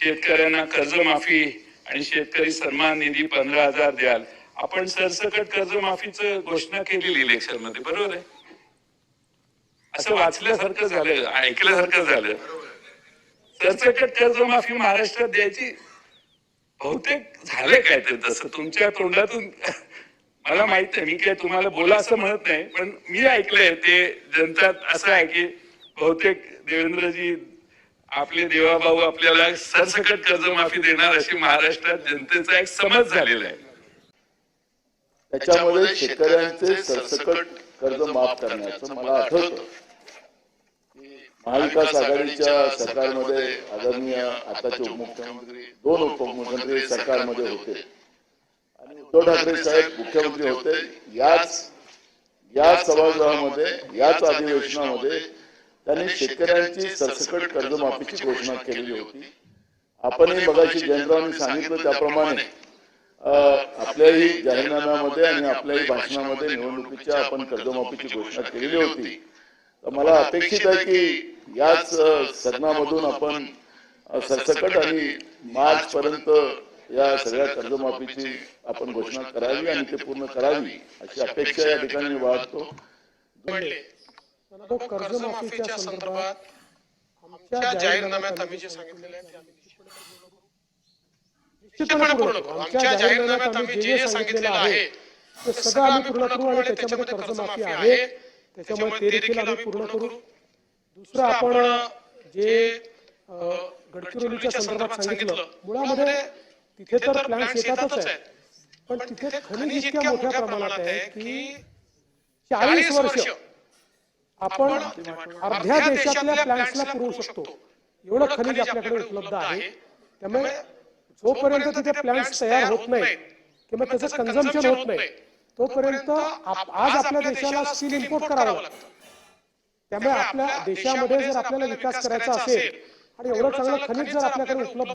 शेतकऱ्यांना कर्जमाफी आणि शेतकरी सन्मान निधी पंधरा हजार द्याल. आपण सरसकट कर्जमाफीचं घोषणा केलेली इलेक्शनमध्ये बरोबर आहे? असं वाचल्यासारखं झालं ऐकल्यासारखं झालं. सरसकट कर्जमाफी महाराष्ट्रात द्यायची बहुतेक झाले काय ते तसं तुमच्या तोंडातून मला माहीत नाही मी काय तुम्हाला बोला असं म्हणत नाही पण मी ऐकलंय ते जनता असं आहे की बहुतेक देवेंद्रजी आपले देवाभाऊ आपल्याला सरसकट कर्जमाफी देणार अशी महाराष्ट्रात जनतेचा एक समज झालेला आहे. त्याच्यामध्ये शेतकऱ्यांचे सरसकट कर्ज माफ करण्याचं मला आठवतं. महाविकास आघाडीच्या सरकारमध्ये आदरणीय आताचे उपमुख्यमंत्री दोन उपमुख्यमंत्री सरकारमध्ये होते. आणि उद्धव ठाकरे साहेब मुख्यमंत्री होते. याच या सभागृहामध्ये याच अधिवेशनामध्ये त्यांनी शेतकऱ्यांची सरसकट कर्जमाफीची घोषणा केलेली होती. आपणही मगाशी जयंतरावांनी सांगितलं त्याप्रमाणे आपल्याही जाहीरनाम्यामध्ये आणि आपल्याही भाषणामध्ये निवडणुकीच्या आपण कर्जमाफीची घोषणा केलेली होती. तर मला अपेक्षित आहे की याच सदनामधून आपण सरसकट आणि मार्च पर्यंत या सगळ्या कर्जमाफीची आपण घोषणा करावी आणि ते पूर्ण करावी अशी अपेक्षा या ठिकाणी मी कर्जमाफीच्या संदर्भात आमच्या जाहीरनाम्यात आम्ही जे सांगितलेलं आहे ते आम्ही निश्चितपणे पूर्ण करू. आमच्या जाहीरनाम्यात आम्ही जे जे सांगितलेलं आहे ते सगळं आम्ही पूर्ण करू आणि त्याच्यामध्ये कर्जमाफी आहे. त्याच्यामुळे ते देखील आम्ही पूर्ण करू. दुसरं आपण जे गडचिरोलीच्या संदर्भात सांगितलं. मुळामध्ये तिथे तर प्लॅन्स येतातच आहेत पण तिथे खनिज इतक्या मोठ्या प्रमाणात आहे की चाळीस वर्ष. आपण अर्ध्या देशातल्या प्लॅन्ट्सला पुरवू शकतो. एवढं खनिज आपल्याकडे उपलब्ध आहे. त्यामुळे जोपर्यंत तिथे प्लॅन्ट्स तयार होत नाही किंवा त्याचं कन्झम्पशन होत नाही तोपर्यंत आप- आज आपल्या देशाला स्टील इम्पोर्ट करावं लागतं. त्यामुळे आपल्या देशामध्ये जर आपल्याला विकास करायचा असेल आणि एवढं चांगलं खनिज जर आपल्याकडे उपलब्ध